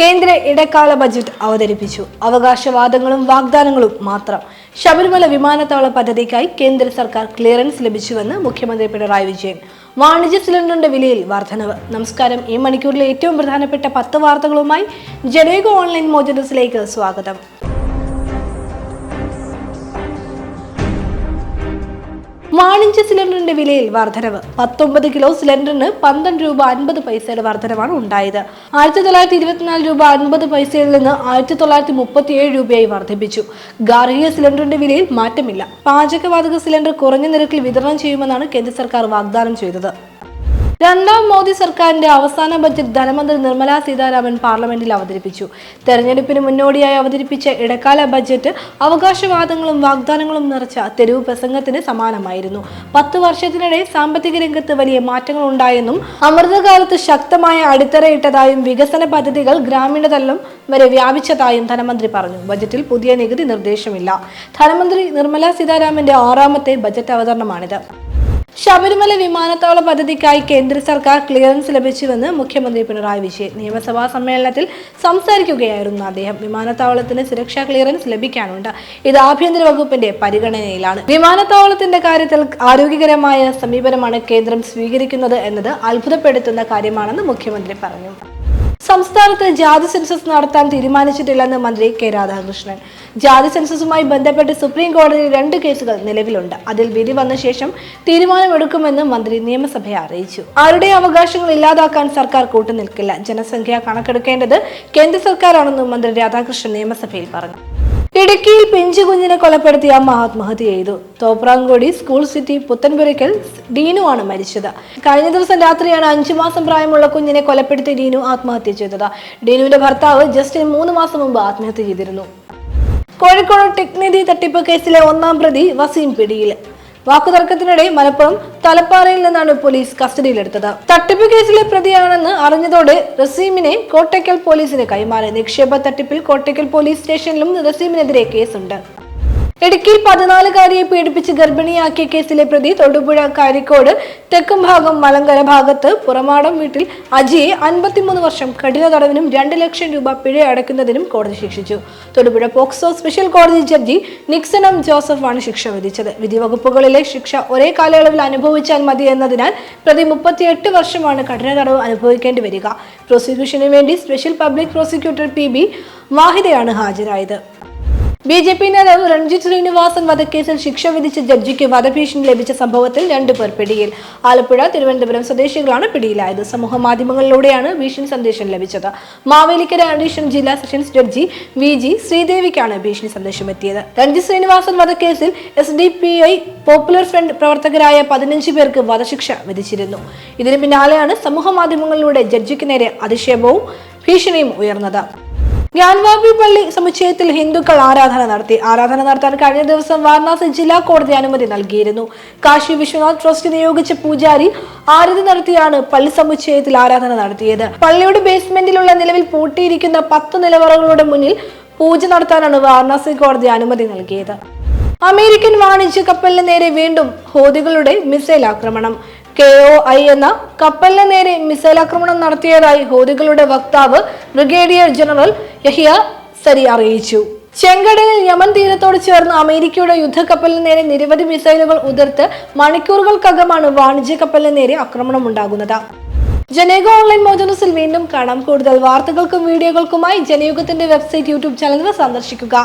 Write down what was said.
കേന്ദ്ര ഇടക്കാല ബജറ്റ് അവതരിപ്പിച്ചു. അവകാശവാദങ്ങളും വാഗ്ദാനങ്ങളും മാത്രം. ശബരിമല വിമാനത്താവള പദ്ധതിക്കായി കേന്ദ്ര സർക്കാർ ക്ലിയറൻസ് ലഭിച്ചുവെന്ന് മുഖ്യമന്ത്രി പിണറായി വിജയൻ. വാണിജ്യ സിലിണ്ടറിന്റെ വിലയിൽ വർധനവ്. നമസ്കാരം. ഈ മണിക്കൂറിലെ ഏറ്റവും പ്രധാനപ്പെട്ട പത്ത് വാർത്തകളുമായി ജനേക ഓൺലൈൻ മോജനസിലേക്ക് സ്വാഗതം. വാണിജ്യ സിലിണ്ടറിന്റെ വിലയിൽ വർധനവ്. പത്തൊമ്പത് കിലോ സിലിണ്ടറിന് പന്ത്രണ്ട് രൂപ അൻപത് പൈസയുടെ വർധനവാണ് ഉണ്ടായത്. ആയിരത്തി തൊള്ളായിരത്തി ഇരുപത്തിനാല് രൂപ അൻപത് പൈസയിൽ നിന്ന് ആയിരത്തി തൊള്ളായിരത്തി മുപ്പത്തിയേഴ് രൂപയായി വർദ്ധിപ്പിച്ചു. ഗാർഹിക സിലിണ്ടറിന്റെ വിലയിൽ മാറ്റമില്ല. പാചകവാതക സിലിണ്ടർ കുറഞ്ഞ നിരക്കിൽ വിതരണം ചെയ്യുമെന്നാണ് കേന്ദ്ര സർക്കാർ വാഗ്ദാനം ചെയ്തത്. രണ്ടാം മോദി സർക്കാരിന്റെ അവസാന ബജറ്റ് ധനമന്ത്രി നിർമ്മലാ സീതാരാമൻ പാർലമെന്റിൽ അവതരിപ്പിച്ചു. തെരഞ്ഞെടുപ്പിന് മുന്നോടിയായി അവതരിപ്പിച്ച ഇടക്കാല ബജറ്റ് അവകാശവാദങ്ങളും വാഗ്ദാനങ്ങളും നിറച്ച തെരുവ് പ്രസംഗത്തിന് സമാനമായിരുന്നു. പത്ത് വർഷത്തിനിടെ സാമ്പത്തിക രംഗത്ത് വലിയ മാറ്റങ്ങൾ ഉണ്ടായെന്നും അമൃതകാലത്ത് ശക്തമായ അടിത്തറയിട്ടതായും വികസന പദ്ധതികൾ ഗ്രാമീണതലം വരെ വ്യാപിച്ചതായും ധനമന്ത്രി പറഞ്ഞു. ബജറ്റിൽ പുതിയ നികുതി നിർദ്ദേശമില്ല. ധനമന്ത്രി നിർമ്മലാ സീതാരാമന്റെ ആറാമത്തെ ബജറ്റ് അവതരണമാണിത്. ശബരിമല വിമാനത്താവള പദ്ധതിക്കായി കേന്ദ്ര സർക്കാർ ക്ലിയറൻസ് ലഭിച്ചുവെന്ന് മുഖ്യമന്ത്രി പിണറായി വിജയൻ നിയമസഭാ സമ്മേളനത്തിൽ സംസാരിക്കുകയായിരുന്നു അദ്ദേഹം. വിമാനത്താവളത്തിന് സുരക്ഷാ ക്ലിയറൻസ് ലഭിക്കാനുണ്ട്. ഇത് ആഭ്യന്തര വകുപ്പിന്റെ പരിഗണനയിലാണ്. വിമാനത്താവളത്തിന്റെ കാര്യത്തിൽ ആരോഗ്യകരമായ സമീപനമാണ് കേന്ദ്രം സ്വീകരിക്കുന്നത് എന്നത് അത്ഭുതപ്പെടുത്തുന്ന കാര്യമാണെന്ന് മുഖ്യമന്ത്രി പറഞ്ഞു. സംസ്ഥാനത്ത് ജാതി സെൻസസ് നടത്താൻ തീരുമാനിച്ചിട്ടില്ലെന്ന് മന്ത്രി കെ രാധാകൃഷ്ണൻ. ജാതി സെൻസസുമായി ബന്ധപ്പെട്ട് സുപ്രീം കോടതി രണ്ട് കേസുകൾ നിലവിലുണ്ട്. അതിൽ വിധി വന്ന ശേഷം തീരുമാനമെടുക്കുമെന്ന് മന്ത്രി നിയമസഭയെ അറിയിച്ചു. ആരുടെ അവകാശങ്ങൾ ഇല്ലാതാക്കാൻ സർക്കാർ കൂട്ടുനിൽക്കില്ല. ജനസംഖ്യ കണക്കെടുക്കേണ്ടത് കേന്ദ്ര സർക്കാരാണെന്നും മന്ത്രി രാധാകൃഷ്ണൻ നിയമസഭയിൽ പറഞ്ഞു. ഇടുക്കിയിൽ പിഞ്ചുകുഞ്ഞിനെ കൊലപ്പെടുത്തിയ ആത്മഹത്യ ചെയ്തു. തോപ്രാങ്കോടി സ്കൂൾ സിറ്റി പുത്തൻപുരയ്ക്കൽ ഡീനുവാണ് മരിച്ചത്. കഴിഞ്ഞ ദിവസം രാത്രിയാണ് അഞ്ചു മാസം പ്രായമുള്ള കുഞ്ഞിനെ കൊലപ്പെടുത്തി ഡീനു ആത്മഹത്യ ചെയ്തത്. ഡീനുവിന്റെ ഭർത്താവ് ജസ്റ്റിൻ മൂന്ന് മാസം മുമ്പ് ആത്മഹത്യ ചെയ്തിരുന്നു. കോഴിക്കോട് ടെക്നിധി തട്ടിപ്പ് കേസിലെ ഒന്നാം പ്രതി വസീം പിടിയിൽ. വാക്കുതർക്കത്തിനിടെ മലപ്പുറം തലപ്പാറയിൽ നിന്നാണ് പോലീസ് കസ്റ്റഡിയിലെടുത്തത്. തട്ടിപ്പ് കേസിലെ പ്രതിയാണെന്ന് അറിഞ്ഞതോടെ റസീമിനെ കോട്ടയ്ക്കൽ പോലീസിന് കൈമാറി. നിക്ഷേപ തട്ടിപ്പിൽ കോട്ടയ്ക്കൽ പോലീസ് സ്റ്റേഷനിലും റസീമിനെതിരെ കേസുണ്ട്. ഇടുക്കിയിൽ പതിനാലുകാരിയെ പീഡിപ്പിച്ച് ഗർഭിണിയാക്കിയ കേസിലെ പ്രതി തൊടുപുഴ കാരിക്കോട് തെക്കും ഭാഗം മലങ്കര ഭാഗത്ത് പുറമാടം വീട്ടിൽ അജിയെ അൻപത്തിമൂന്ന് വർഷം കഠിന തടവിനും രണ്ട് ലക്ഷം രൂപ പിഴ അടയ്ക്കുന്നതിനും കോടതി ശിക്ഷിച്ചു. തൊടുപുഴ പോക്സോ സ്പെഷ്യൽ കോടതി ജഡ്ജി നിക്സണം ജോസഫാണ് ശിക്ഷ വിധിച്ചത്. വിധിവകുപ്പുകളിലെ ശിക്ഷ ഒരേ കാലയളവിൽ അനുഭവിച്ചാൽ മതി എന്നതിനാൽ പ്രതി മുപ്പത്തിയെട്ട് വർഷമാണ് കഠിന തടവ് അനുഭവിക്കേണ്ടി വരിക. പ്രോസിക്യൂഷന് വേണ്ടി special public prosecutor P B വാഹിദയാണ് ഹാജരായത്. ബി ജെ പി നേതാവ് രൺജിത് ശ്രീനിവാസൻ വധക്കേസിൽ ശിക്ഷ വിധിച്ച ജഡ്ജിക്ക് വധഭീഷണി ലഭിച്ച സംഭവത്തിൽ രണ്ടുപേർ പിടിയിൽ. ആലപ്പുഴ തിരുവനന്തപുരം സ്വദേശികളാണ് പിടിയിലായത്. സമൂഹ മാധ്യമങ്ങളിലൂടെയാണ് ഭീഷണി സന്ദേശം ലഭിച്ചത്. മാവേലിക്കര അഡീഷണൽ ജില്ലാ സെഷൻസ് ജഡ്ജി വി ജി ശ്രീദേവിക്കാണ് ഭീഷണി സന്ദേശം എത്തിയത് രൺജിത് ശ്രീനിവാസൻ വധക്കേസിൽ S D P I popular front പ്രവർത്തകരായ പതിനഞ്ച് പേർക്ക് വധശിക്ഷ വിധിച്ചിരുന്നു. ഇതിന് പിന്നാലെയാണ് സമൂഹ മാധ്യമങ്ങളിലൂടെ ജഡ്ജിക്ക് നേരെ അധിക്ഷേപവും ഭീഷണിയും ഉയർന്നത്. ജ്ഞാൻവാപി പള്ളി സമുച്ചയത്തിൽ ഹിന്ദുക്കൾ ആരാധന നടത്തി. ആരാധന നടത്താൻ കഴിഞ്ഞ ദിവസം വാരണാസി ജില്ലാ കോടതി അനുമതി നൽകിയിരുന്നു. കാശി വിശ്വനാഥ് ട്രസ്റ്റ് നിയോഗിച്ച പൂജാരി ആരതി നടത്തിയാണ് പള്ളി സമുച്ചയത്തിൽ ആരാധന നടത്തിയത്. പള്ളിയുടെ ബേസ്മെന്റിലുള്ള നിലവിൽ പൂട്ടിയിരിക്കുന്ന പത്ത് നിലവറകളുടെ മുന്നിൽ പൂജ നടത്താനാണ് വാരണാസി കോടതി അനുമതി നൽകിയത്. അമേരിക്കൻ വാണിജ്യ കപ്പലിന് നേരെ വീണ്ടും ഹോദികളുടെ മിസൈൽ ആക്രമണം. കെ ഒ ഐ എന്ന കപ്പലിന് നേരെ മിസൈൽ ആക്രമണം നടത്തിയതായി ഹോദികളുടെ വക്താവ് ബ്രിഗേഡിയർ ജനറൽ യഹിയ സരി അറിയിച്ചു. ചെങ്കടലിൽ യമൻ തീരത്തോട് ചേർന്ന് അമേരിക്കയുടെ യുദ്ധക്കപ്പലിന് നേരെ നിരവധി മിസൈലുകൾ ഉതിർത്ത് മണിക്കൂറുകൾക്കകമാണ് വാണിജ്യ കപ്പലിന് നേരെ ആക്രമണം ഉണ്ടാകുന്നത് ജനയുഗ ഓൺലൈൻ മോജനസിൽ വീണ്ടും കാണാം. കൂടുതൽ വാർത്തകൾക്കും വീഡിയോകൾക്കുമായി ജനയുഗത്തിന്റെ വെബ്സൈറ്റ് യൂട്യൂബ് ചാനൽ സന്ദർശിക്കുക.